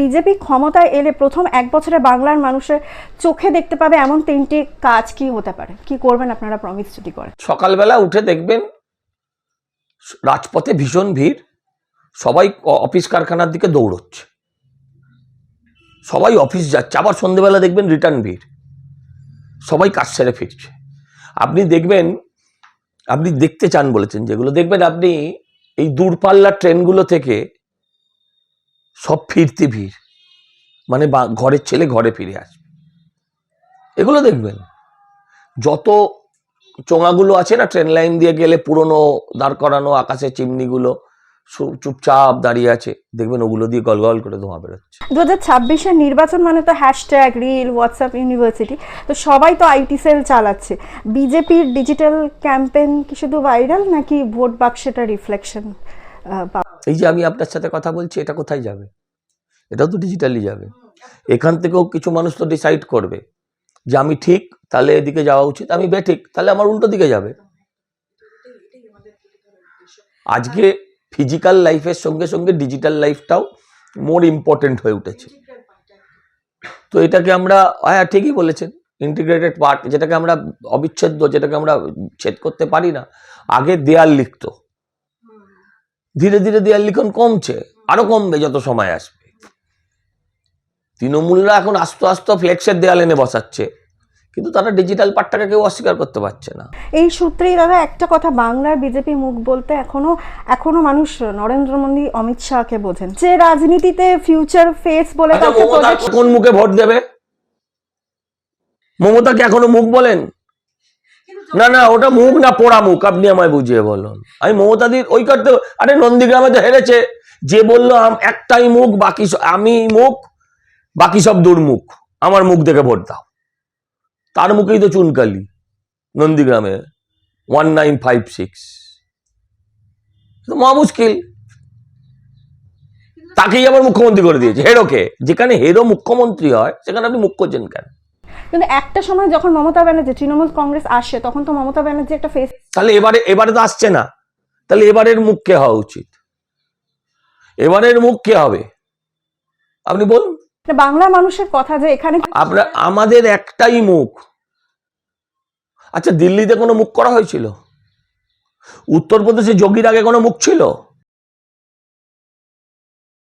BJP ক্ষমতায় এলে প্রথম এক বছরে বাংলার মানুষের চোখে দেখতে পাবে এমন তিনটি কাজ কি হতে পারে? কি করবেন আপনারা প্রমিস যদি করেন? সকালবেলা উঠে দেখবেন রাজপথে ভীষণ ভিড়। সবাই অফিস কারখানার দিকে দৌড়চ্ছে। সবাই অফিস যাচ্ছে, আবার সন্ধেবেলা দেখবেন রিটার্ন ভিড়। সবাই কাজ সেরে ফিরছে। আপনি দেখবেন, আপনি দেখতে চান বলেছেন যেগুলো। দেখবেন আপনি এই দূরপাল্লার ট্রেনগুলো থেকে সব ফিরতে ভিড়। মানে ঘরের ছেলে ঘরে ফিরে আসবে। এগুলো দেখবেন। যত চোঙাগুলো আছে না, ট্রেন লাইন দিয়ে গেলে পুরনো দাঁড় করানো আকাশে চিমনিগুলো চুপচাপ দাঁড়িয়ে আছে, দেখবেন ওগুলো দিয়ে গল গল করে ধোঁয়া বেরোচ্ছে। দু হাজার ছাব্বিশের নির্বাচন মানে তো হ্যাশট্যাগ রিল হোয়াটসঅ্যাপ ইউনিভার্সিটি তো সবাই তো আইটি সেল চালাচ্ছে। বিজেপির ডিজিটাল ক্যাম্পেইন কি শুধু ভাইরাল নাকি ভোট বাক্সেটা রিফ্লেকশন এই যে আমি আপনার সাথে কথা বলছি, এটা কোথায় যাবে? এটাও তো ডিজিটালি যাবে। এখান থেকেও কিছু মানুষ তো ডিসাইড করবে যে আমি ঠিক, তাহলে এদিকে যাওয়া উচিত, আমি বেঠিক তাহলে আমার উল্টো দিকে যাবে। আজকে ফিজিক্যাল লাইফের সঙ্গে সঙ্গে ডিজিটাল লাইফটাও মোর ইম্পর্টেন্ট হয়ে উঠেছে। তো এটাকে আমরা হ্যাঁ ঠিকই বলেছেন ইন্টিগ্রেটেড পার্ট যেটাকে আমরা অবিচ্ছেদ্য, যেটাকে আমরা ছেদ করতে পারি না, আগে দেয়াল লিখতো। ধীরে ধীরে দেয়াল লিখন কমছে আরও কমবে যত সময় আসবে। তৃণমূলরা এখন আস্তে আস্তে ফ্লেক্সের দেয়াল এনে বসাচ্ছে কিন্তু তারা ডিজিটাল পার্টটাকে কেউ অস্বীকার করতে পারছে না। এই সূত্রেই দাদা একটা কথা বাংলার বিজেপি মুখ বলতে এখনও এখনও মানুষ নরেন্দ্র মোদী অমিত শাহকে বোঝেন। যে রাজনীতিতে ফিউচার ফেস বলে আচ্ছা, কোন মুখে ভোট দেবে? মমতাকে এখনও মুখ বলেন? না না, ওটা মুখ না পোড়া মুখ, আপনি আমায় বুঝিয়ে বলুন। আমি মমতাদির ওই করতে আরে নন্দীগ্রামে তো হেরেছে। যে বলল একটাই মুখ, বাকি আমি মুখ, বাকি সব দুর্মুখ আমার মুখ দেখে ভোট দাও। তার মুখেই তো চুনকালি, নন্দীগ্রামে। One nine five six. মহা মুশকিল। তাকেই আবার মুখ্যমন্ত্রী করে দিয়েছে। হেরোকে, যেখানে হেরো মুখ্যমন্ত্রী হয়, সেখানে আপনি মুখ করছেন কেন? কিন্তু একটা সময় যখন মমতা ব্যানার্জি তৃণমূল কংগ্রেস আসে তখন তো মমতা ব্যানার্জি একটা ফেস তাহলে এবারে এবারে তো আসছে না। তাহলে এবারের মুখ কে হওয়া উচিত? এবারের মুখ কে হবে? আপনি বলুন। বাংলা মানুষের কথা যে এখানে আপনার আমাদের একটাই মুখ। আচ্ছা দিল্লিতে কোনো মুখ করা হয়েছিল? উত্তরপ্রদেশে যোগীর আগে কোনো মুখ ছিল?